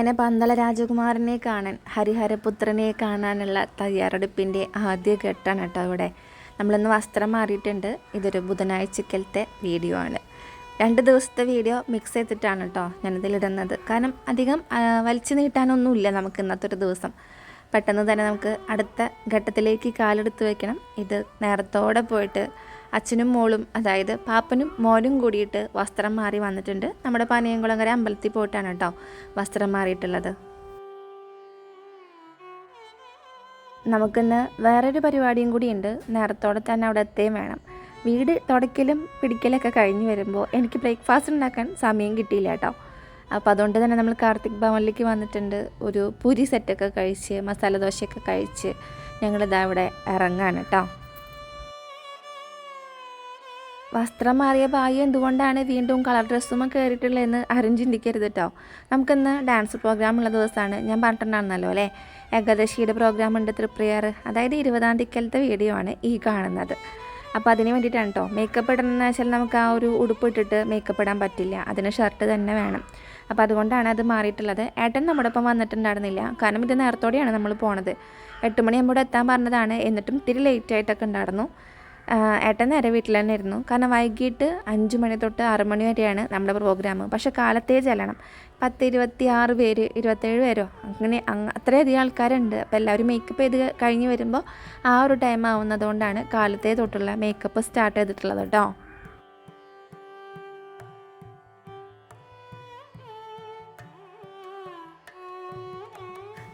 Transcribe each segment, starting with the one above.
അങ്ങനെ പന്തള രാജകുമാരനെ കാണാൻ ഹരിഹരപുത്രനെ കാണാനുള്ള തയ്യാറെടുപ്പിന്റെ ആദ്യ ഘട്ടമാണ് കേട്ടോ ഇവിടെ നമ്മളിന്ന് വസ്ത്രം മാറിയിട്ടുണ്ട്. ഇതൊരു ബുധനാഴ്ചക്കലത്തെ വീഡിയോ ആണ്. രണ്ട് ദിവസത്തെ വീഡിയോ മിക്സ് ചെയ്തിട്ടാണ് കേട്ടോ ഞാനിതിലിടുന്നത് കാരണം അധികം വലിച്ചു നീട്ടാനൊന്നുമില്ല നമുക്ക് ഇന്നത്തെ ഒരു ദിവസം. പെട്ടെന്ന് തന്നെ നമുക്ക് അടുത്ത ഘട്ടത്തിലേക്ക് കാലെടുത്ത് വയ്ക്കണം ഇത് നേരത്തോടെ പോയിട്ട് അച്ഛനും മോളും അതായത് പാപ്പനും മോനും കൂടിയിട്ട് വസ്ത്രം മാറി വന്നിട്ടുണ്ട്. നമ്മുടെ പനയംകുളങ്ങര അമ്പലത്തിൽ പോയിട്ടാണ് കേട്ടോ വസ്ത്രം മാറിയിട്ടുള്ളത്. നമുക്കിന്ന് വേറൊരു പരിപാടിയും കൂടിയുണ്ട്. നേരത്തോടെ തന്നെ അവിടെ എത്തുകയും വേണം. വീട് തുടയ്ക്കലും പിടിക്കലൊക്കെ കഴിഞ്ഞ് വരുമ്പോൾ എനിക്ക് ബ്രേക്ക്ഫാസ്റ്റ് ഉണ്ടാക്കാൻ സമയം കിട്ടിയില്ല കേട്ടോ. അപ്പോൾ അതുകൊണ്ട് തന്നെ നമ്മൾ കാർത്തിക് ഭവനിലേക്ക് വന്നിട്ടുണ്ട്. ഒരു പുരി സെറ്റൊക്കെ കഴിച്ച് മസാല ദോശയൊക്കെ കഴിച്ച് ഞങ്ങളിതാ ഇവിടെ ഇറങ്ങാണ് കേട്ടോ. വസ്ത്രം മാറിയ ഭായി എന്തുകൊണ്ടാണ് വീണ്ടും കളർ ഡ്രസ്സും കയറിയിട്ടുള്ളതെന്ന് ആരും ചിന്തിക്കരുത് കേട്ടോ നമുക്കിന്ന് ഡാൻസ് പ്രോഗ്രാം ഉള്ള ദിവസമാണ്. ഞാൻ പറഞ്ഞിട്ടുണ്ടായിരുന്നല്ലോ അല്ലേ? ഏകാദശിയുടെ പ്രോഗ്രാം ഉണ്ട് തൃപ്രിയർ. അതായത് ഇരുപതാം തീയതിക്കലത്തെ വീഡിയോ ആണ് ഈ കാണുന്നത്. അപ്പോൾ അതിന് വേണ്ടിയിട്ടാണ് കേട്ടോ മേക്കപ്പ് ഇടണമെന്ന് വെച്ചാൽ നമുക്ക് ആ ഒരു ഉടുപ്പ് ഇട്ടിട്ട് മേക്കപ്പ് ഇടാൻ പറ്റില്ല. അതിന് ഷർട്ട് തന്നെ വേണം. അപ്പോൾ അതുകൊണ്ടാണ് അത് മാറിയിട്ടുള്ളത്. ഏട്ടൻ നമ്മുടെ ഒപ്പം വന്നിട്ടുണ്ടായിരുന്നില്ല. കാരണം ഇത് നേരത്തോടെയാണ് നമ്മൾ പോണത്. എട്ട് മണിയാകുമ്പോൾ എത്താൻ പറഞ്ഞതാണ്. എന്നിട്ടും ഇത്തിരി ലേറ്റ് ആയിട്ടൊക്കെ ഉണ്ടായിരുന്നു. ഏട്ടൻ നേരെ വീട്ടിൽ തന്നെ ഇരുന്നു. കാരണം വൈകിട്ട് അഞ്ച് മണി തൊട്ട് ആറ് മണി വരെയാണ് നമ്മുടെ പ്രോഗ്രാം പക്ഷേ കാലത്തേ ചെല്ലണം. പത്ത് ഇരുപത്തി ആറ് പേര് ഇരുപത്തേഴ് പേരോ അങ്ങനെ അങ്ങ് അത്രയധികം ആൾക്കാരുണ്ട്. അപ്പോൾ എല്ലാവരും മേക്കപ്പ് ചെയ്ത് കഴിഞ്ഞ് വരുമ്പോൾ ആ ഒരു ടൈം ആവുന്നതുകൊണ്ടാണ് കാലത്തേ തൊട്ടുള്ള മേക്കപ്പ് സ്റ്റാർട്ട് ചെയ്തിട്ടുള്ളത് കേട്ടോ.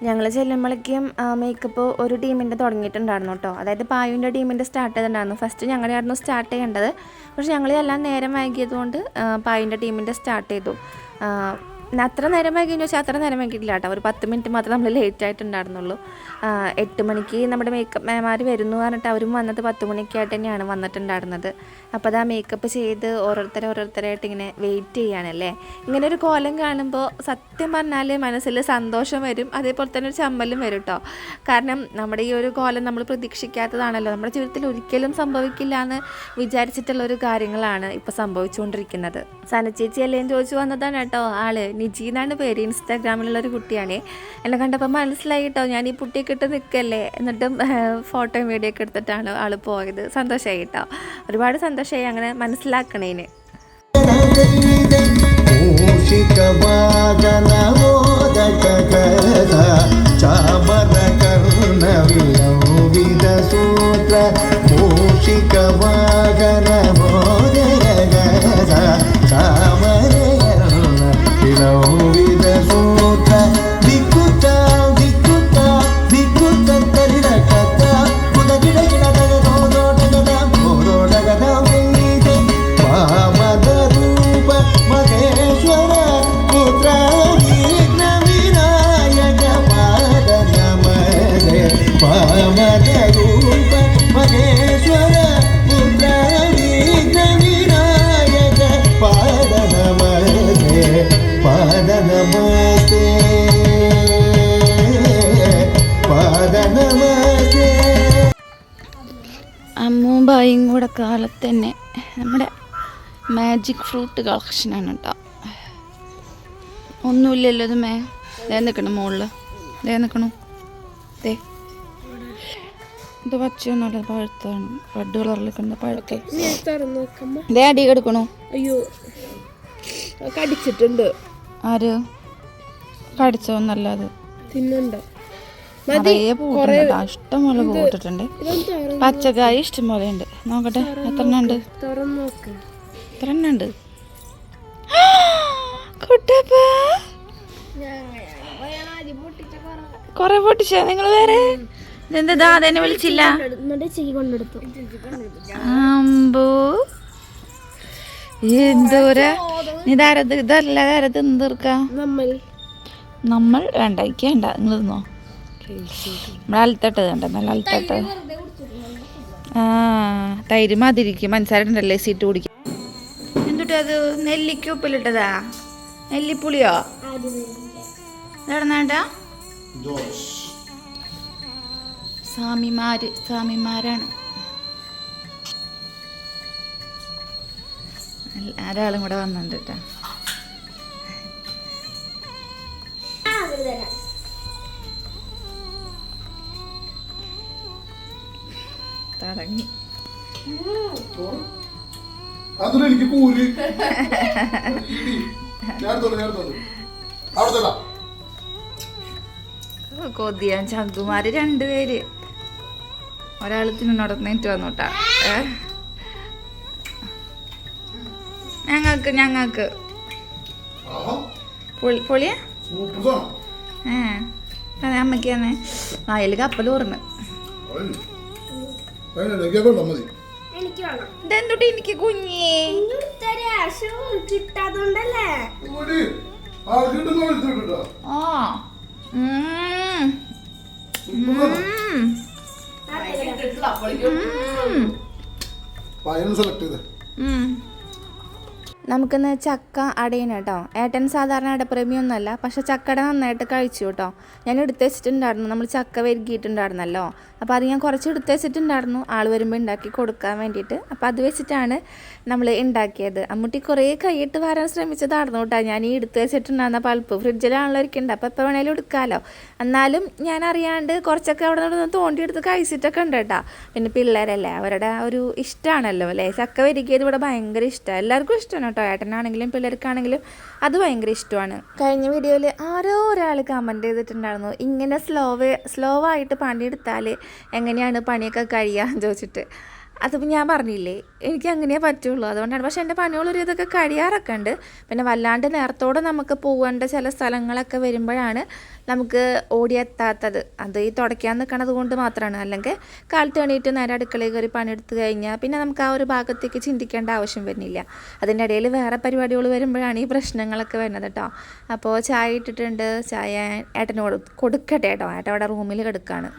ഞങ്ങൾ ചെല്ലുമ്പോഴേക്കും മേക്കപ്പ് ഒരു ടീമിന്റെ തുടങ്ങിയിട്ടുണ്ടായിരുന്നു കേട്ടോ അതായത് പായുവിന്റെ ടീമിന്റെ സ്റ്റാർട്ട് ചെയ്തിട്ടുണ്ടായിരുന്നു. ഫസ്റ്റ് ഞങ്ങളായിരുന്നു സ്റ്റാർട്ട് ചെയ്യേണ്ടത്. പക്ഷെ ഞങ്ങൾ എല്ലാം നേരം വൈകിയതുകൊണ്ട് പായുവിന്റെ ടീമിന്റെ സ്റ്റാർട്ട് ചെയ്തു. അത്ര നേരം വൈകിയെന്ന് വെച്ചാൽ അത്ര നേരം വൈകിയിട്ടില്ല കേട്ടോ. ഒരു പത്ത് മിനിറ്റ് മാത്രമേ നമ്മൾ ലേറ്റ് ആയിട്ടുണ്ടായിരുന്നുള്ളൂ. എട്ട് മണിക്ക് നമ്മുടെ മേക്കപ്പ് മേമാർ വരുന്നു പറഞ്ഞിട്ട് അവരും വന്നത് പത്ത് മണിക്കായിട്ട് തന്നെയാണ് വന്നിട്ടുണ്ടായിരുന്നത്. അപ്പോൾ അത് ആ മേക്കപ്പ് ചെയ്ത് ഓരോരുത്തരെ ഓരോരുത്തരായിട്ട് ഇങ്ങനെ വെയിറ്റ് ചെയ്യാനല്ലേ ഇങ്ങനെ ഒരു കോലം കാണുമ്പോൾ സത്യം പറഞ്ഞാൽ മനസ്സിൽ സന്തോഷം വരും. അതേപോലെ തന്നെ ഒരു ചമ്മലും വരും കേട്ടോ. കാരണം നമ്മുടെ ഈ ഒരു കോലം നമ്മൾ പ്രതീക്ഷിക്കാത്തതാണല്ലോ. നമ്മുടെ ജീവിതത്തിൽ ഒരിക്കലും സംഭവിക്കില്ല എന്ന് വിചാരിച്ചിട്ടുള്ള ഒരു കാര്യങ്ങളാണ് ഇപ്പോൾ സംഭവിച്ചുകൊണ്ടിരിക്കുന്നത്. സനച്ചേച്ചി അല്ലേ ചോദിച്ചു വന്നതാണ് കേട്ടോ ആൾ. നിജി എന്നാണ് പേര്. ഇൻസ്റ്റാഗ്രാമിലുള്ള ഒരു കുട്ടിയാണ്. എന്നെ കണ്ടപ്പോൾ മനസ്സിലായി കേട്ടോ ഞാൻ ഈ പുട്ടിയൊക്കെ ഇട്ട് നിൽക്കല്ലേ എന്നിട്ടും ഫോട്ടോയും വീഡിയോ ഒക്കെ എടുത്തിട്ടാണ് ആൾ പോയത്. സന്തോഷമായി കേട്ടോ ഒരുപാട് സന്തോഷമായി അങ്ങനെ മനസ്സിലാക്കണേന്. കാലത്ത് തന്നെ നമ്മുടെ മാജിക് ഫ്രൂട്ട് കളക്ഷനാണ് കേട്ടോ ഒന്നുമില്ലല്ലോ ഇത് മേ ദേ നിൽക്കണം മുകളിൽ ദേ നിൽക്കണു ദേ. ഇത് പച്ചയൊന്നുമല്ല പഴുത്താണ് റെഡ് കളറിൽ കണ്ട പഴുത്ത ദേ അടി കെടുക്കണു. അയ്യോ. കടിച്ചിട്ടുണ്ട്. ആര്? കടിച്ചോന്നല്ല അത്. തിന്നുണ്ട്. നിറയെ പൂട്ടുണ്ട് ഇഷ്ടംപോലെ പൂട്ടിട്ടുണ്ട് പച്ചക്കായി ഇഷ്ടംപോലെ ഉണ്ട്. നോക്കട്ടെ എത്ര എണ്ണുണ്ട് എത്ര എണ്ണുണ്ട് കുട്ടപ്പ. കൊറേ പൊട്ടിച്ച? നിങ്ങൾ വേറെ? ഇതെന്താ ദാദേനെ വിളിച്ചില്ല. അമ്പൂ എന്തോരാ ഇതാരത് ഇതല്ല ആരത് നമ്മൾ. വേണ്ട ഇക്കേണ്ട നിങ്ങൾ തിന്നോ. നമ്മൾ അലത്തട്ട് കണ്ട? നല്ല ആ തൈര് മതിരിക്കും മനസ്സിലായിട്ടുണ്ടല്ലേ സീറ്റ് കുടിക്കും എന്തുട്ടാ അത്? നെല്ലിക്ക ഉപ്പിലിട്ടതാ? നെല്ലിപ്പുളിയോ? എവിടെന്നാട്ടാ സ്വാമിമാര് സ്വാമിമാരാണ്. ഒരാളും കൂടെ വന്നിട്ടുണ്ട് കേട്ടോ തുടങ്ങി എനിക്ക് തരാം കൊതിയാൻ ചങ്കുമാര് രണ്ടുപേര്. ഒരാൾ തിന്നോടന്നേറ്റ് വന്നോട്ടാ? ഞങ്ങക്ക് ഞങ്ങക്ക് പൊളിയാ? ഏ. അമ്മയ്ക്ക് അമ്മയ്ക്ക് തന്നെ. അയൽ കപ്പൽ അതിനല്ല എനിക്ക് വെള്ളം മതി. എനിക്ക് വേണം. ഇതെന്തുട്ടി എനിക്ക് കുഞ്ഞേ? കിട്ടാത്തോണ്ടല്ലേ? ആ. ഉം. സെലക്ട് ചെയ്തേ. നമുക്കിന്ന് ചക്ക അടയണം കേട്ടോ. ഏട്ടൻ സാധാരണ അടപ്രേമിയൊന്നുമല്ല പക്ഷെ ചക്കട നന്നായിട്ട് കഴിച്ചു കേട്ടോ. ഞാൻ എടുത്ത് വെച്ചിട്ടുണ്ടായിരുന്നു. നമ്മൾ ചക്ക വരികിയിട്ടുണ്ടായിരുന്നല്ലോ. അപ്പോൾ അത് ഞാൻ കുറച്ച് എടുത്ത് വെച്ചിട്ടുണ്ടായിരുന്നു. ആൾ വരുമ്പോൾ ഉണ്ടാക്കി കൊടുക്കാൻ വേണ്ടിയിട്ട്. അപ്പോൾ അത് വെച്ചിട്ടാണ് നമ്മൾ ഉണ്ടാക്കിയത്. അമ്മൂട്ടി കുറേ കൈയിട്ട് വരാൻ ശ്രമിച്ചതായിരുന്നു കേട്ടോ. ഞാൻ ഈ എടുത്ത് വെച്ചിട്ടുണ്ടായിരുന്ന പൾപ്പ് ഫ്രിഡ്ജിലാണല്ലോ ഇരിക്കേണ്ടത്. അപ്പോൾ എപ്പോൾ വേണേലും എടുക്കാമല്ലോ എന്നാലും ഞാൻ അറിയാണ്ട് കുറച്ചൊക്കെ അവിടെ നിന്ന് തോണ്ടിയെടുത്ത് കഴിച്ചിട്ടൊക്കെ ഉണ്ട് കേട്ടോ. പിന്നെ പിള്ളേരല്ലേ അവരുടെ ഒരു ഇഷ്ടമാണല്ലോ അല്ലേ? ചക്ക വരികിയത് ഇവിടെ ഭയങ്കര ഇഷ്ടമാണ്. എല്ലാവർക്കും ഇഷ്ടമാണ് കേട്ടോ. ഏട്ടനാണെങ്കിലും പിള്ളേർക്കാണെങ്കിലും അത് ഭയങ്കര ഇഷ്ടമാണ്. കഴിഞ്ഞ വീഡിയോയിൽ ആരോ ഒരാൾ കമന്റ് ചെയ്തിട്ടുണ്ടായിരുന്നു. ഇങ്ങനെ സ്ലോവ് സ്ലോ ആയിട്ട് പണിയെടുത്താൽ എങ്ങനെയാണ് പണിയൊക്കെ കഴിയുക ചോദിച്ചിട്ട്. അതിപ്പോൾ ഞാൻ പറഞ്ഞില്ലേ എനിക്ക് അങ്ങനെയേ പറ്റുള്ളൂ. അതുകൊണ്ടാണ്. പക്ഷേ എന്റെ പനികളൊരു ഇതൊക്കെ കഴിയാറൊക്കെ ഉണ്ട് പിന്നെ വല്ലാണ്ട് നേരത്തോടെ നമുക്ക് പോകേണ്ട ചില സ്ഥലങ്ങളൊക്കെ വരുമ്പോഴാണ് നമുക്ക് ഓടിയെത്താത്തത്. അത് ഈ തുടയ്ക്കാൻ നിൽക്കണത് കൊണ്ട് മാത്രമാണ് അല്ലെങ്കിൽ കാലത്ത് എണീറ്റ് നേരെ അടുക്കളയിൽ കയറി പണിയെടുത്ത് കഴിഞ്ഞാൽ പിന്നെ നമുക്ക് ആ ഒരു ഭാഗത്തേക്ക് ചിന്തിക്കേണ്ട ആവശ്യം വരുന്നില്ല. അതിന്റെ ഇടയിൽ വേറെ പരിപാടികൾ വരുമ്പോഴാണ് ഈ പ്രശ്നങ്ങളൊക്കെ വരുന്നത് കേട്ടോ. അപ്പോൾ ചായ ഇട്ടിട്ടുണ്ട്. ചായ ഏട്ടനോട് കൊടുക്കട്ടെ കേട്ടോ. ഏട്ടൻ അവിടെ റൂമിൽ കിടക്കുകയാണ്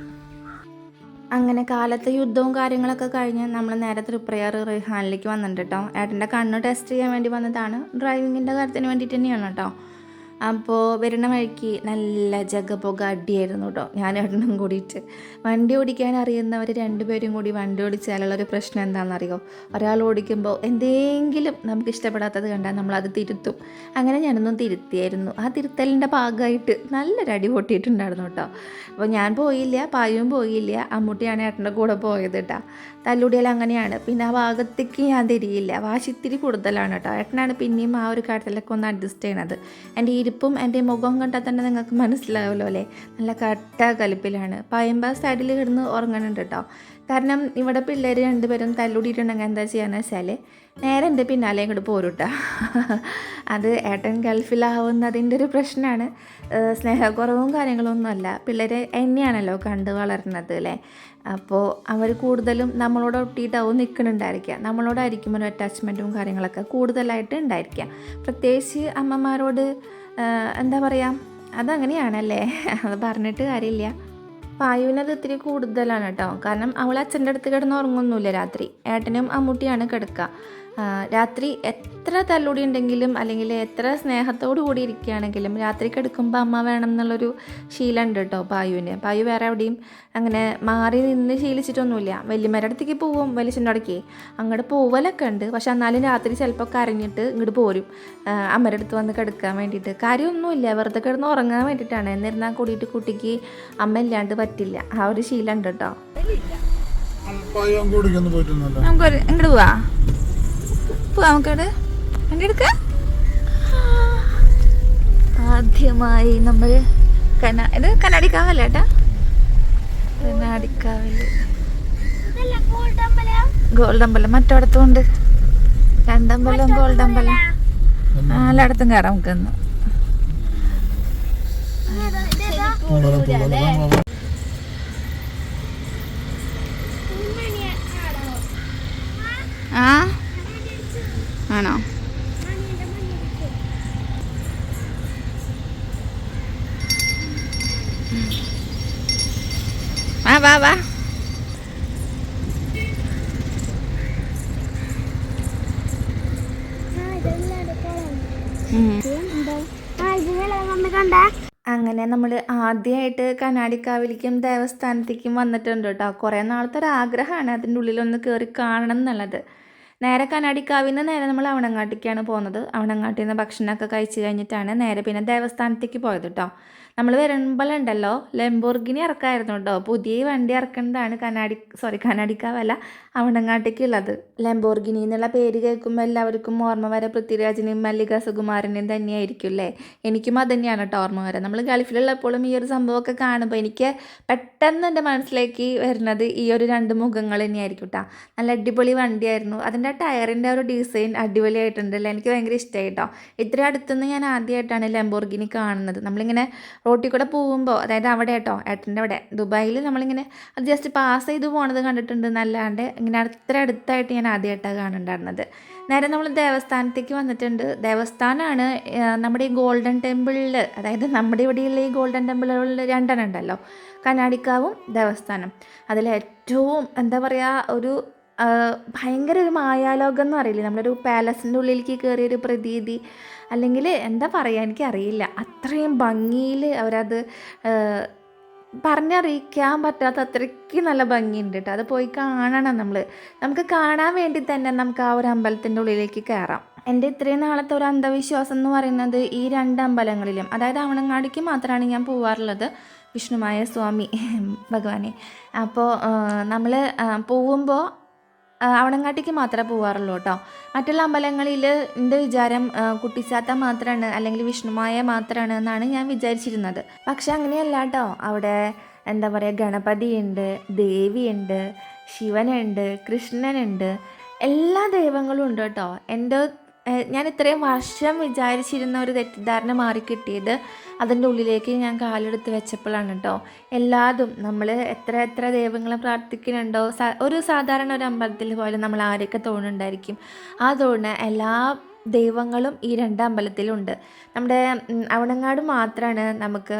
അങ്ങനെ കാലത്തെ യുദ്ധവും കാര്യങ്ങളൊക്കെ കഴിഞ്ഞ് നമ്മൾ നേരെ തൃപ്രയാർ റിഹാനിലേക്ക് വന്നിട്ടുണ്ട് കേട്ടോ ഏട്ടന്റെ കണ്ണ് ടെസ്റ്റ് ചെയ്യാൻ വേണ്ടി വന്നതാണ്. ഡ്രൈവിങ്ങിന്റെ കാര്യത്തിന് വേണ്ടിയിട്ട് തന്നെയാണ് കേട്ടോ അപ്പോൾ വരുന്ന വഴിക്ക് നല്ല ജഗപുക അടിയായിരുന്നു കേട്ടോ ഞാൻ എണ്ണം കൂടിയിട്ട്. വണ്ടി ഓടിക്കാൻ അറിയുന്നവർ രണ്ടുപേരും കൂടി വണ്ടി ഓടിച്ചാലുള്ളൊരു പ്രശ്നം എന്താണെന്നറിയോ ഒരാൾ ഓടിക്കുമ്പോൾ എന്തെങ്കിലും നമുക്ക് ഇഷ്ടപ്പെടാത്തത് കണ്ടാൽ നമ്മളത് തിരുത്തും. അങ്ങനെ ഞാനൊന്നും തിരുത്തിയായിരുന്നു. ആ തിരുത്തലിന്റെ ഭാഗമായിട്ട് നല്ലൊരു അടി പൊട്ടിയിട്ടുണ്ടായിരുന്നു കേട്ടോ അപ്പോൾ ഞാൻ പോയില്ല പായും പോയില്ല. അമ്മൂട്ടിയാണ് ഏട്ടന്റെ കൂടെ പോയത് കേട്ടോ തല്ലുടിയാൽ അങ്ങനെയാണ്. പിന്നെ ആ ഭാഗത്തേക്ക് ഞാൻ തിരിയില്ല. വാശിത്തിരി കൂടുതലാണ് കേട്ടോ ഏട്ടനാണ് പിന്നെയും ആ ഒരു കാര്യത്തിലൊക്കെ ഒന്ന് അഡ്ജസ്റ്റ് ചെയ്യണത്. എന്റെ ഇരിപ്പും എന്റെ മുഖം കണ്ടാൽ തന്നെ നിങ്ങൾക്ക് മനസ്സിലാവുമല്ലോ അല്ലേ? നല്ല കട്ട കലിപ്പിലാണ്. പായമ്പ സൈഡിൽ കിടന്ന് ഉറങ്ങണുണ്ട് കേട്ടോ കാരണം ഇവിടെ പിള്ളേർ രണ്ടുപേരും തല്ലുടിയിട്ടുണ്ടെങ്കിൽ എന്താ ചെയ്യാന്ന് വെച്ചാൽ നേരെ എന്റെ പിന്നാലെ ഇങ്ങോട്ട് പോരൂട്ട. അത് ഏട്ടൻ ഗൾഫിലാവുന്നതിന്റെ ഒരു പ്രശ്നമാണ്. സ്നേഹക്കുറവും കാര്യങ്ങളൊന്നുമല്ല പിള്ളേരെ എന്നെയാണല്ലോ കണ്ട് വളർന്നത് അല്ലേ? അപ്പോൾ അവർ കൂടുതലും നമ്മളോട് ഒട്ടിയിട്ടാവും നിൽക്കുന്നുണ്ടായിരിക്കുക. നമ്മളോടായിരിക്കും ഒരു അറ്റാച്ച്മെന്റും കാര്യങ്ങളൊക്കെ കൂടുതലായിട്ട് ഉണ്ടായിരിക്കുക. പ്രത്യേകിച്ച് അമ്മമാരോട് എന്താ പറയുക അതങ്ങനെയാണല്ലേ? അത് പറഞ്ഞിട്ട് കാര്യമില്ല. പായുവിനത് ഇത്തിരി കൂടുതലാണ് കേട്ടോ. കാരണം അവൾ അച്ഛന്റെ അടുത്ത് കിടന്ന് ഉറങ്ങുന്നില്ല രാത്രി. ഏട്ടനും അമ്മൂട്ടിയാണ് കിടക്കുക. രാത്രി എത്ര തല്ലുടി ഉണ്ടെങ്കിലും അല്ലെങ്കിൽ എത്ര സ്നേഹത്തോടു കൂടി ഇരിക്കുകയാണെങ്കിലും രാത്രി കിടക്കുമ്പോൾ അമ്മ വേണം എന്നുള്ളൊരു ശീലം ഉണ്ട് കേട്ടോ പായുവിന് പായു വേറെ എവിടെയും അങ്ങനെ മാറി നിന്ന് ശീലിച്ചിട്ടൊന്നുമില്ല. വലിയമ്മയുടെ അടുത്തേക്ക് പോവും വലിയച്ഛന്റെ അടുക്കേ അങ്ങോട്ട് പോവലൊക്കെ ഉണ്ട്. പക്ഷെ എന്നാലും രാത്രി ചിലപ്പോൾ കരഞ്ഞിട്ട് ഇങ്ങോട്ട് പോരും. അമ്മയുടെ അടുത്ത് വന്ന് കിടക്കാൻ വേണ്ടിയിട്ട്. കാര്യമൊന്നുമില്ല. വെറുതെ കിടന്ന് ഉറങ്ങാൻ വേണ്ടിയിട്ടാണ്. എന്നിരുന്നാൽ കൂടിയിട്ട് കുട്ടിക്ക് അമ്മ ഇല്ലാണ്ട് പറ്റില്ല. ആ ഒരു ശീലം ഉണ്ട് കേട്ടോ നമുക്കൊരു ഇങ്ങോട്ട് പോവാ. പോവാ നമുക്കവിടെ വണ്ടി എടുക്ക. ആദ്യമായി നമ്മൾ കന ഇത് കനാടിക്കാവല്ല ഏട്ടാ? കണ്ണാടിക്കാവിൽ. ഗോൾഡ് അമ്പലം മറ്റോടത്തും ഉണ്ട് രണ്ടമ്പലം ഗോൾഡ് അമ്പലം ആ, എല്ലായിടത്തും കയറാം നമുക്കൊന്ന് ആണോ? വാ വാ വാ. അങ്ങനെ നമ്മൾ ആദ്യമായിട്ട് കനാടിക്കാവിലേക്കും ദേവസ്ഥാനത്തേക്കും വന്നിട്ടുണ്ട് കേട്ടോ. കുറേ നാളത്തെ ഒരു ആഗ്രഹമാണ് അതിന്റെ ഉള്ളിലൊന്ന് കയറി കാണണം എന്നുള്ളത്. നേരെ കനാടിക്കാവിന്ന് നേരെ നമ്മൾ അവണങ്ങാട്ടിക്കാണ് പോകുന്നത് അവണങ്ങാട്ടിൽ നിന്ന് ഭക്ഷണമൊക്കെ കഴിച്ച് കഴിഞ്ഞിട്ടാണ് നേരെ പിന്നെ ദേവസ്ഥാനത്തേക്ക് പോയത് കേട്ടോ നമ്മൾ വരുമ്പോഴുണ്ടല്ലോ ലംബോർഗിനി ഇറക്കായിരുന്നു കേട്ടോ പുതിയ വണ്ടി ഇറക്കേണ്ടതാണ് കനാടി സോറി കണ്ണാടിക്കാവല്ല അവണങ്ങാട്ടേക്കുള്ളത്. ലംബോർഗിനി എന്നുള്ള പേര് കേൾക്കുമ്പോൾ എല്ലാവർക്കും ഓർമ്മ വരെ. പൃഥ്വിരാജിനെയും മല്ലിക സുകുമാരനെയും തന്നെയായിരിക്കും അല്ലേ എനിക്കും അത് തന്നെയാണ് കേട്ടോ ഓർമ്മ വരെ. നമ്മൾ ഗൾഫിലുള്ളപ്പോഴും ഈ ഒരു സംഭവമൊക്കെ കാണുമ്പോൾ എനിക്ക് പെട്ടെന്ന് എന്റെ മനസ്സിലേക്ക് വരുന്നത് ഈ ഒരു രണ്ട് മുഖങ്ങൾ തന്നെയായിരിക്കും കേട്ടോ നല്ല അടിപൊളി വണ്ടിയായിരുന്നു. അതിന്റെ ടയറിന്റെ ഒരു ഡിസൈൻ അടിപൊളിയായിട്ടുണ്ടല്ലേ എനിക്ക് ഭയങ്കര ഇഷ്ടമായി കേട്ടോ ഇത്ര അടുത്തുനിന്ന് ഞാൻ ആദ്യമായിട്ടാണ് ലംബോർഗിനി കാണുന്നത്. നമ്മളിങ്ങനെ റോട്ടിൽ കൂടെ പോകുമ്പോൾ അതായത് അവിടെ കേട്ടോ ഏട്ടന്റെ അവിടെ ദുബായിൽ നമ്മളിങ്ങനെ അത് ജസ്റ്റ് പാസ് ചെയ്ത് പോണത് കണ്ടിട്ടുണ്ട്. എന്നല്ലാണ്ട് ഇങ്ങനെ അത്ര അടുത്തായിട്ട് ഞാൻ ആദ്യമായിട്ടാണ് കാണുന്നുണ്ടായിരുന്നത്. നേരെ നമ്മൾ ദേവസ്ഥാനത്തേക്ക് വന്നിട്ടുണ്ട്. ദേവസ്ഥാനമാണ് നമ്മുടെ ഈ ഗോൾഡൻ ടെമ്പിളിൽ അതായത് നമ്മുടെ ഇവിടെയുള്ള ഈ ഗോൾഡൻ ടെമ്പിളുകളിൽ രണ്ടെണ്ണം ഉണ്ടല്ലോ. കണ്ണാടിക്കാവും ദേവസ്ഥാനം. അതിലേറ്റവും എന്താ പറയുക ഒരു ഭയങ്കര ഒരു മായാലോകം എന്ന് പറയില്ലേ? നമ്മളൊരു പാലസിന്റെ ഉള്ളിലേക്ക് കയറിയൊരു പ്രതീതി. അല്ലെങ്കിൽ എന്താ പറയുക എനിക്കറിയില്ല. അത്രയും ഭംഗിയിൽ അവരത് പറഞ്ഞറിയിക്കാൻ പറ്റാത്ത അത്രയ്ക്ക് നല്ല ഭംഗിയുണ്ട് കേട്ടോ അത് പോയി കാണണം നമ്മൾ നമുക്ക് കാണാൻ വേണ്ടി തന്നെ നമുക്ക് ആ ഒരു അമ്പലത്തിന്റെ ഉള്ളിലേക്ക് കയറാം. എന്റെ ഇത്രയും നാളത്തെ ഒരു അന്ധവിശ്വാസം എന്ന് പറയുന്നത് ഈ രണ്ട് അമ്പലങ്ങളിലും. അതായത് അവണങ്ങാടിക്ക് മാത്രമാണ് ഞാൻ പോവാറുള്ളത്. വിഷ്ണുമായ സ്വാമി ഭഗവാനെ. അപ്പോൾ നമ്മൾ പോവുമ്പോൾ അവണങ്ങാട്ടിക്ക് മാത്രമേ പോവാറുള്ളൂ കേട്ടോ. മറ്റുള്ള അമ്പലങ്ങളിൽ എന്റെ വിചാരം കുട്ടിച്ചാത്ത മാത്രമാണ് അല്ലെങ്കിൽ വിഷ്ണുമായ മാത്രമാണ് എന്നാണ് ഞാൻ വിചാരിച്ചിരുന്നത്. പക്ഷെ അങ്ങനെയല്ല കേട്ടോ. അവിടെ എന്താ പറയുക ഗണപതിയുണ്ട് ദേവിയുണ്ട് ശിവനുണ്ട് കൃഷ്ണനുണ്ട്. എല്ലാ ദൈവങ്ങളും ഉണ്ട് കേട്ടോ. എന്റെ ഞാൻ ഇത്രയും വർഷം വിചാരിച്ചിരുന്ന ഒരു തെറ്റിദ്ധാരണ മാറിക്കിട്ടിയത് അതിന്റെ ഉള്ളിലേക്ക് ഞാൻ കാലെടുത്ത് വെച്ചപ്പോഴാണ് കേട്ടോ എല്ലാതും നമ്മൾ എത്ര എത്ര ദൈവങ്ങളെ പ്രാർത്ഥിക്കുന്നുണ്ടോ? ഒരു സാധാരണ ഒരു അമ്പലത്തിൽ പോലും നമ്മൾ ആരെയൊക്കെ തോന്നുന്നുണ്ടായിരിക്കും ആ തോന്നുന്ന എല്ലാ ദൈവങ്ങളും ഈ രണ്ട് അമ്പലത്തിലുണ്ട് നമ്മുടെ അവണങ്ങാട് മാത്രമാണ് നമുക്ക്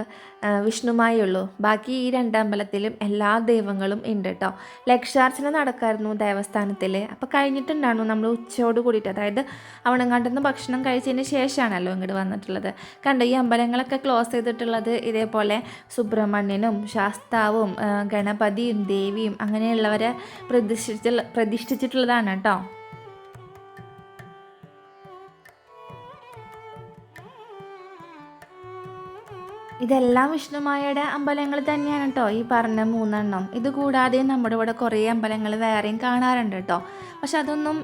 വിഷ്ണുമായി വിഷ്ണുമായുള്ളൂ. ബാക്കി ഈ രണ്ട് അമ്പലത്തിലും എല്ലാ ദൈവങ്ങളും ഉണ്ട് കേട്ടോ ലക്ഷാർച്ചന നടക്കായിരുന്നു ദേവസ്ഥാനത്തിൽ അപ്പോൾ കഴിഞ്ഞിട്ടുണ്ടായിരുന്നു നമ്മൾ ഉച്ചയോട് കൂടിയിട്ട്. അതായത് അവണങ്ങാട്ടിൽ നിന്ന് ഭക്ഷണം കഴിച്ചതിന് ശേഷമാണല്ലോ ഇങ്ങോട്ട് വന്നിട്ടുള്ളത്. കണ്ടോ ഈ അമ്പലങ്ങളൊക്കെ ക്ലോസ് ചെയ്തിട്ടുള്ളത് ഇതേപോലെ സുബ്രഹ്മണ്യനും ശാസ്താവും ഗണപതിയും ദേവിയും അങ്ങനെയുള്ളവരെ പ്രതിഷ്ഠിച്ചിട്ടുള്ള പ്രതിഷ്ഠിച്ചിട്ടുള്ളതാണ് കേട്ടോ ഇതെല്ലാം വിഷ്ണുമായയുടെ അമ്പലങ്ങൾ തന്നെയാണ് കേട്ടോ ഈ പറഞ്ഞ മൂന്നെണ്ണം. ഇത് കൂടാതെ നമ്മുടെ ഇവിടെ കുറേ അമ്പലങ്ങൾ വേറെയും കാണാറുണ്ട് കേട്ടോ. പക്ഷെ അതൊന്നും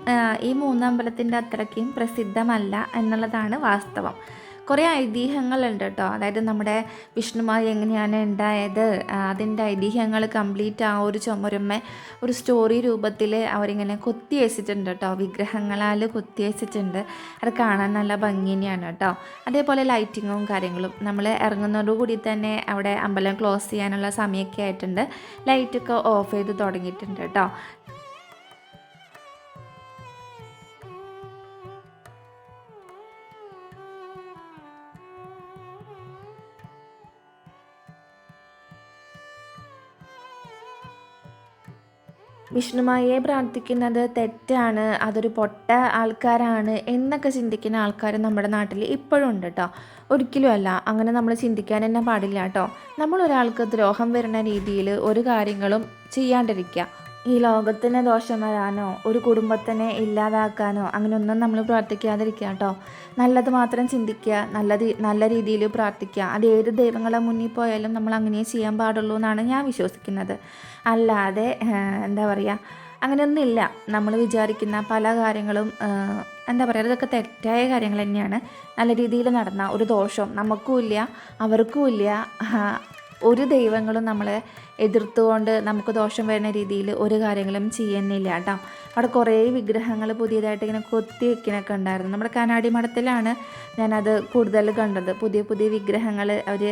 ഈ മൂന്ന് അമ്പലത്തിന്റെ അത്രയ്ക്കും പ്രസിദ്ധമല്ല എന്നുള്ളതാണ് വാസ്തവം. കുറേ ഐതിഹ്യങ്ങളുണ്ട് കേട്ടോ അതായത് നമ്മുടെ വിഷ്ണുമായി എങ്ങനെയാണ് ഉണ്ടായത് അതിന്റെ ഐതിഹ്യങ്ങൾ കംപ്ലീറ്റ് ആ ഒരു ചുമരുമ്മ ഒരു സ്റ്റോറി രൂപത്തിൽ അവരിങ്ങനെ കൊത്തി വെച്ചിട്ടുണ്ട് കേട്ടോ വിഗ്രഹങ്ങളാൽ കൊത്തി വെച്ചിട്ടുണ്ട്. അത് കാണാൻ നല്ല ഭംഗി തന്നെയാണ് കേട്ടോ. അതേപോലെ ലൈറ്റിങ്ങും കാര്യങ്ങളും. നമ്മൾ ഇറങ്ങുന്നതോടുകൂടി തന്നെ അവിടെ അമ്പലം ക്ലോസ് ചെയ്യാനുള്ള സമയമൊക്കെ ആയിട്ടുണ്ട്. ലൈറ്റൊക്കെ ഓഫ് ചെയ്ത് തുടങ്ങിയിട്ടുണ്ട് കേട്ടോ. വിഷ്ണുമായെ പ്രാർത്ഥിക്കുന്നത് തെറ്റാണ് അതൊരു പൊട്ട ആൾക്കാരാണ് എന്നൊക്കെ ചിന്തിക്കുന്ന ആൾക്കാർ നമ്മുടെ നാട്ടിൽ ഇപ്പോഴും ഉണ്ട് കേട്ടോ ഒരിക്കലും അല്ല. അങ്ങനെ നമ്മൾ ചിന്തിക്കാൻ തന്നെ പാടില്ല കേട്ടോ നമ്മൾ ഒരാൾക്ക് ദ്രോഹം വരുന്ന രീതിയിൽ ഒരു കാര്യങ്ങളും ചെയ്യാണ്ടിരിക്കുക ഈ ലോകത്തിന് ദോഷം വരാനോ ഒരു കുടുംബത്തിനെ ഇല്ലാതാക്കാനോ അങ്ങനെയൊന്നും നമ്മൾ പ്രാർത്ഥിക്കാതിരിക്കുക കേട്ടോ. നല്ലത് മാത്രം ചിന്തിക്കുക നല്ല നല്ല രീതിയിൽ പ്രാർത്ഥിക്കുക. അത് ഏത് ദൈവങ്ങളെ മുന്നിൽ പോയാലും നമ്മൾ അങ്ങനെ ചെയ്യാൻ പാടുള്ളൂ എന്നാണ് ഞാൻ വിശ്വസിക്കുന്നത്. അല്ലാതെ എന്താ പറയുക അങ്ങനെയൊന്നുമില്ല. നമ്മൾ വിചാരിക്കുന്ന പല കാര്യങ്ങളും എന്താ പറയുക അതൊക്കെ തെറ്റായ കാര്യങ്ങൾ തന്നെയാണ്. നല്ല രീതിയിൽ നടന്ന ഒരു ദോഷം നമുക്കും ഇല്ല അവർക്കും ഇല്ല. ഒരു ദൈവങ്ങളും നമ്മളെ എതിർത്തുകൊണ്ട് നമുക്ക് ദോഷം വരുന്ന രീതിയിൽ ഒരു കാര്യങ്ങളും ചെയ്യുന്നില്ല കേട്ടോ. അവിടെ കുറേ വിഗ്രഹങ്ങൾ പുതിയതായിട്ട് ഇങ്ങനെ കൊത്തി വെക്കണൊക്കെ ഉണ്ടായിരുന്നു. നമ്മുടെ കനാടി മഠത്തിലാണ് ഞാനത് കൂടുതൽ കണ്ടത്. പുതിയ പുതിയ വിഗ്രഹങ്ങൾ അവർ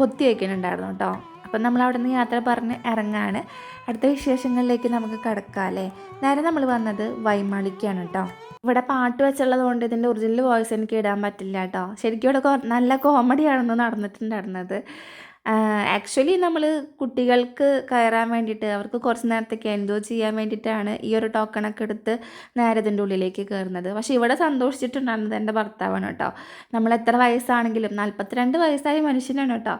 കൊത്തി വയ്ക്കുന്നുണ്ടായിരുന്നു കേട്ടോ. അപ്പം നമ്മൾ അവിടെ നിന്ന് യാത്ര പറഞ്ഞ് ഇറങ്ങാണ്. അടുത്ത വിശേഷങ്ങളിലേക്ക് നമുക്ക് കടക്കാമല്ലേ നേരെ നമ്മൾ വന്നത് വൈമാളിക്കാണ് കേട്ടോ. ഇവിടെ പാട്ട് വെച്ചുള്ളത് കൊണ്ട് ഇതിന്റെ ഒറിജിനൽ വോയിസ് എനിക്ക് ഇടാൻ പറ്റില്ല കേട്ടോ. ശരിക്കും ഇവിടെ നല്ല കോമഡിയാണെന്ന് നടന്നിട്ടുണ്ടായിരുന്നത്. ആക്ച്വലി നമ്മൾ കുട്ടികൾക്ക് കയറാൻ വേണ്ടിയിട്ട് അവർക്ക് കുറച്ച് നേരത്തേക്ക് എൻജോയ് ചെയ്യാൻ വേണ്ടിയിട്ടാണ് ഈ ഒരു ടോക്കണൊക്കെ എടുത്ത് നേരെ ഇതിന്റെ ഉള്ളിലേക്ക് കയറുന്നത്. പക്ഷേ ഇവിടെ സന്തോഷിച്ചിട്ടുണ്ടായിരുന്നത് എന്റെ ഭർത്താവാണ് കേട്ടോ. നമ്മൾ എത്ര വയസ്സാണെങ്കിലും നാൽപ്പത്തിരണ്ട് വയസ്സായ മനുഷ്യനാണ് കേട്ടോ.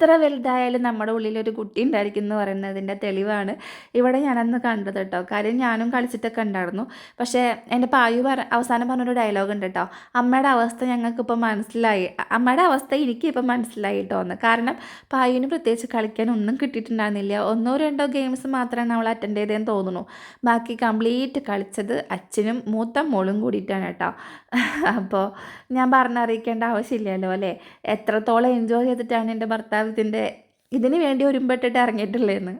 എത്ര വലുതായാലും നമ്മുടെ ഉള്ളിൽ ഒരു കുട്ടി ഉണ്ടായിരിക്കും എന്ന് പറയുന്നതിന്റെ തെളിവാണ് ഇവിടെ ഞാനന്ന് കണ്ടത് കേട്ടോ. കാര്യം ഞാനും കളിച്ചിട്ടൊക്കെ ഉണ്ടായിരുന്നു. പക്ഷേ എന്റെ പായു പറ അവസാനം പറഞ്ഞൊരു ഡയലോഗ് ഉണ്ട് കേട്ടോ. അമ്മയുടെ അവസ്ഥ ഞങ്ങൾക്കിപ്പോൾ മനസ്സിലായി. അമ്മയുടെ അവസ്ഥ എനിക്കിപ്പോൾ മനസ്സിലായി കേട്ടോ എന്ന് കാരണം പായുവിന് പ്രത്യേകിച്ച് കളിക്കാൻ ഒന്നും കിട്ടിയിട്ടുണ്ടായിരുന്നില്ല. ഒന്നോ രണ്ടോ ഗെയിംസ് മാത്രമാണ് അവൾ അറ്റൻഡ് ചെയ്തതെന്ന് തോന്നുന്നു. ബാക്കി കംപ്ലീറ്റ് കളിച്ചത് അച്ഛനും മൂത്ത മോളും കൂടിയിട്ടാണ് കേട്ടോ. അപ്പോൾ ഞാൻ പറഞ്ഞറിയിക്കേണ്ട ആവശ്യമില്ലല്ലോ അല്ലേ? എത്രത്തോളം എൻജോയ് ചെയ്തിട്ടാണ് എന്റെ ഭർത്താവ് കാലത്തിന്റെ ഇതിനു വേണ്ടി ഒരുമ്പെട്ടിട്ട് ഇറങ്ങിയിട്ടില്ലേന്ന്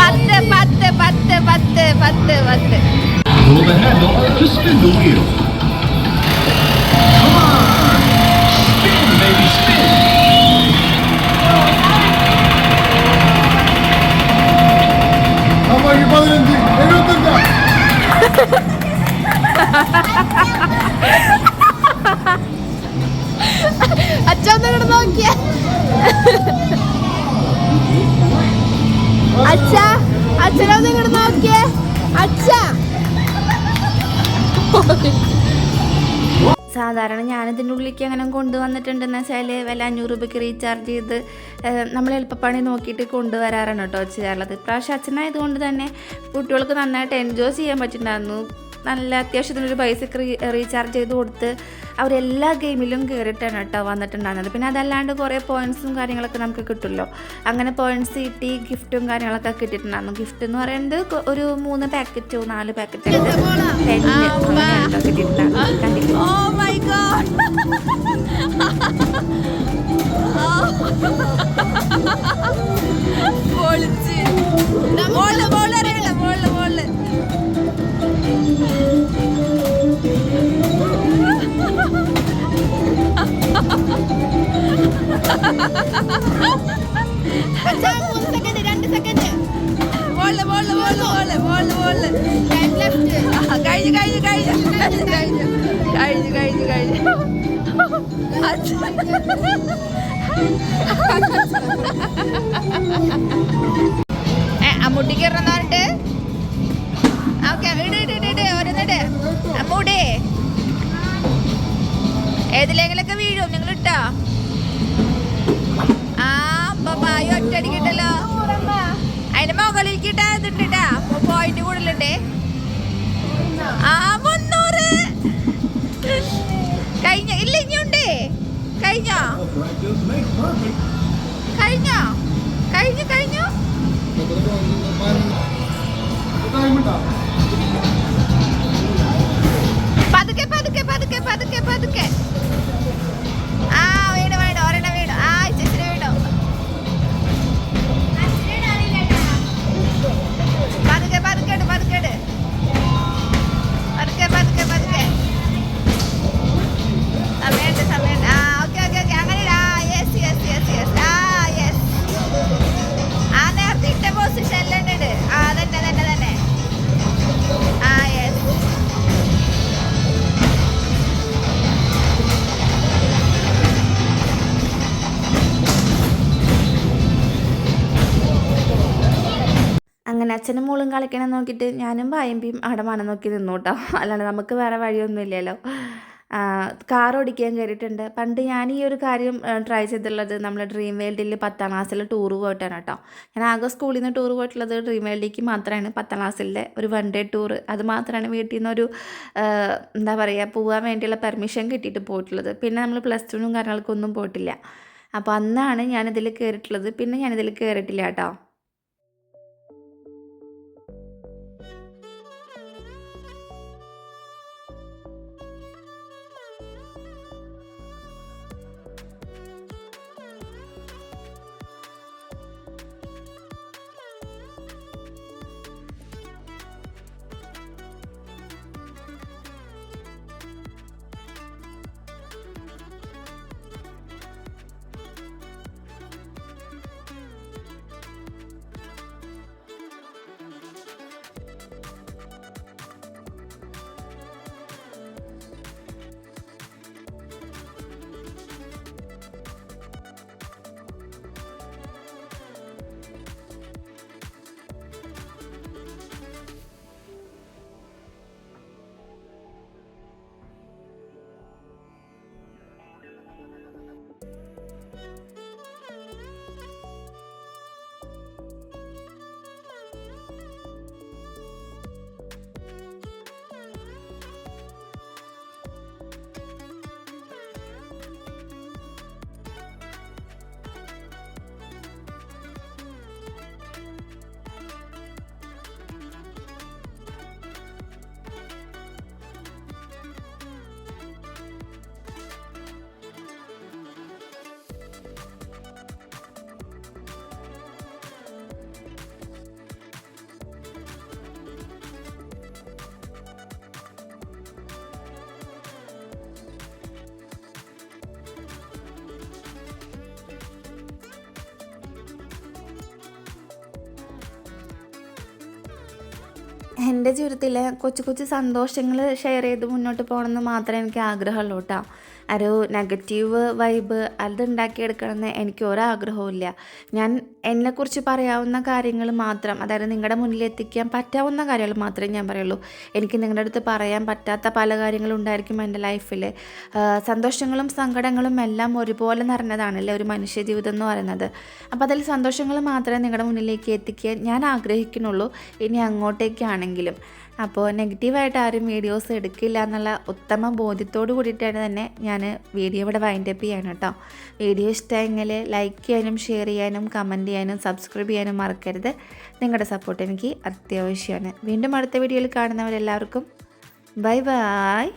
പത്ത് പത്ത് പത്ത് പത്ത് പത്ത് പത്ത്. അച്ഛൻ ഒന്ന് നോക്കിയ അച്ഛ അച്ഛനോട് ഇങ്ങോട്ട് നോക്കിയേ. അച്ഛ. സാധാരണ ഞാനിതിന്റെ ഉള്ളിലേക്ക് അങ്ങനെ കൊണ്ടുവന്നിട്ടുണ്ടെന്ന് വെച്ചാൽ വില അഞ്ഞൂറ് രൂപയ്ക്ക് റീചാർജ് ചെയ്ത് നമ്മൾ എളുപ്പപ്പണി നോക്കിയിട്ട് കൊണ്ടുവരാറാണ് കേട്ടോ ചെയ്യാറുള്ളത് ഇപ്രാവശ്യം അച്ഛനായതുകൊണ്ട് തന്നെ കുട്ടികൾക്ക് നന്നായിട്ട് എൻജോയ് ചെയ്യാൻ പറ്റുന്നുണ്ടായിരുന്നു നല്ല അത്യാവശ്യത്തിനൊരു പൈസക്ക് റീ റീചാർജ് ചെയ്ത് കൊടുത്ത് അവരെല്ലാ ഗെയിമിലും കയറിയിട്ടാണ് കേട്ടോ വന്നിട്ടുണ്ടായിരുന്നത്. പിന്നെ അതല്ലാണ്ട് കുറേ പോയിന്റ്സും കാര്യങ്ങളൊക്കെ നമുക്ക് കിട്ടുമല്ലോ. അങ്ങനെ പോയിൻസ് കിട്ടി ഗിഫ്റ്റും കാര്യങ്ങളൊക്കെ കിട്ടിയിട്ടുണ്ടായിരുന്നു. ഗിഫ്റ്റ് എന്ന് പറയുന്നത് ഒരു മൂന്ന് പാക്കറ്റോ നാല് പാക്കറ്റോ അങ്ങനെയാണല്ലോ കിട്ടിയിട്ടുണ്ടായിരുന്നു. കണ്ടിട്ട് കഴിഞ്ഞു കഴിഞ്ഞു കഴിഞ്ഞു കഴിഞ്ഞു കഴിഞ്ഞു കഴിഞ്ഞു കഴിഞ്ഞു അമ്മൂട്ടിക്ക് ഇറന്നു പറഞ്ഞിട്ട് ഓക്കെ ഇട് ഇട് ഇട് ഇട് ഓരോന്നിട്ട് അമ്മൂടെ ഏതിലെങ്കിലൊക്കെ വീഴും? നിങ്ങൾ ഇട്ടോ പായ ഒറ്റടിക്കിട്ടല്ലോ അതിന്റെ മുകളിലേക്ക് ഇട്ടാ ഇതിട്ടാ പോയിന്റ് കൂടുതലുണ്ടേ. ആ മുന്നൂറ്. കഴിഞ്ഞ? ഇല്ല ഇനിയുണ്ടേ. കഴിഞ്ഞോ? കഴിഞ്ഞോ? കഴിഞ്ഞു കഴിഞ്ഞു. പതുക്കെ പതുക്കെ പതുക്കെ പതുക്കെ പതുക്കെ. അങ്ങനെ അച്ഛനും മോളും കളിക്കണം നോക്കിയിട്ട് ഞാനും പായമ്പിയും അവിടെ മണം നോക്കി നിന്നു കേട്ടോ. അല്ലാണ്ട് നമുക്ക് വേറെ വഴിയൊന്നും ഇല്ലല്ലോ കാർ ഓടിക്കാൻ കയറിയിട്ടുണ്ട്. പണ്ട് ഞാൻ ഈ ഒരു കാര്യം ട്രൈ ചെയ്തിട്ടുള്ളത് നമ്മൾ ഡ്രീം വേൾഡിൽ പത്താം ക്ലാസ്സിൽ ടൂർ പോയിട്ടാണ് കേട്ടോ. ഞാൻ ആകെ സ്കൂളിൽ നിന്ന് ടൂർ പോയിട്ടുള്ളത് ഡ്രീം വേൾഡിലേക്ക് മാത്രമാണ് പത്താം ക്ലാസ്സിലെ ഒരു വൺ ഡേ ടൂർ അത് മാത്രമാണ് വീട്ടിൽ നിന്നൊരു എന്താ പറയുക പോകാൻ വേണ്ടിയുള്ള പെർമിഷൻ കിട്ടിയിട്ട് പോയിട്ടുള്ളത്. പിന്നെ നമ്മൾ പ്ലസ് ടുവിനും കാര്യങ്ങൾക്കൊന്നും പോയിട്ടില്ല. അപ്പോൾ അന്നാണ് ഞാനിതിൽ കയറിയിട്ടുള്ളത് പിന്നെ ഞാനിതിൽ കയറിയിട്ടില്ല കേട്ടോ. എന്റെ ജീവിതത്തിലെ കൊച്ചു കൊച്ചു സന്തോഷങ്ങൾ ഷെയർ ചെയ്ത് മുന്നോട്ട് പോകണമെന്ന് മാത്രമേ എനിക്ക് ആഗ്രഹമുള്ളൂ കേട്ടോ. ഒരു നെഗറ്റീവ് വൈബ് അത് ഉണ്ടാക്കിയെടുക്കണമെന്ന് എനിക്ക് ഒരാഗ്രഹവും ഇല്ല ഞാൻ എന്നെക്കുറിച്ച് പറയാവുന്ന കാര്യങ്ങൾ മാത്രം അതായത് നിങ്ങളുടെ മുന്നിൽ എത്തിക്കാൻ പറ്റാവുന്ന കാര്യങ്ങൾ മാത്രമേ ഞാൻ പറയുള്ളൂ. എനിക്ക് നിങ്ങളുടെ അടുത്ത് പറയാൻ പറ്റാത്ത പല കാര്യങ്ങളും ഉണ്ടായിരിക്കും എന്റെ ലൈഫിൽ സന്തോഷങ്ങളും സങ്കടങ്ങളും എല്ലാം ഒരുപോലെ നിറഞ്ഞതാണല്ലേ ഒരു മനുഷ്യ ജീവിതം എന്ന് പറയുന്നത്. അപ്പോൾ അതിൽ സന്തോഷങ്ങൾ മാത്രമേ നിങ്ങളുടെ മുന്നിലേക്ക് എത്തിക്കാൻ ഞാൻ ആഗ്രഹിക്കുന്നുള്ളൂ. ഇനി അങ്ങോട്ടേക്കാണെങ്കിലും. അപ്പോൾ നെഗറ്റീവായിട്ട് ആരും വീഡിയോസ് എടുക്കില്ല എന്നുള്ള ഉത്തമ ബോധ്യത്തോട് കൂടിയിട്ടാണ് തന്നെ ഞാൻ വീഡിയോ ഇവിടെ വൈൻഡപ്പ് ചെയ്യാണ് കേട്ടോ. വീഡിയോ ഇഷ്ടമായെങ്കിൽ ലൈക്ക് ചെയ്യാനും ഷെയർ ചെയ്യാനും കമന്റ് ചെയ്യാനും സബ്സ്ക്രൈബ് ചെയ്യാനും മറക്കരുത്. നിങ്ങളുടെ സപ്പോർട്ട് എനിക്ക് അത്യാവശ്യമാണ്. വീണ്ടും അടുത്ത വീഡിയോയിൽ കാണുന്നവരെല്ലാവർക്കും ബൈ ബൈ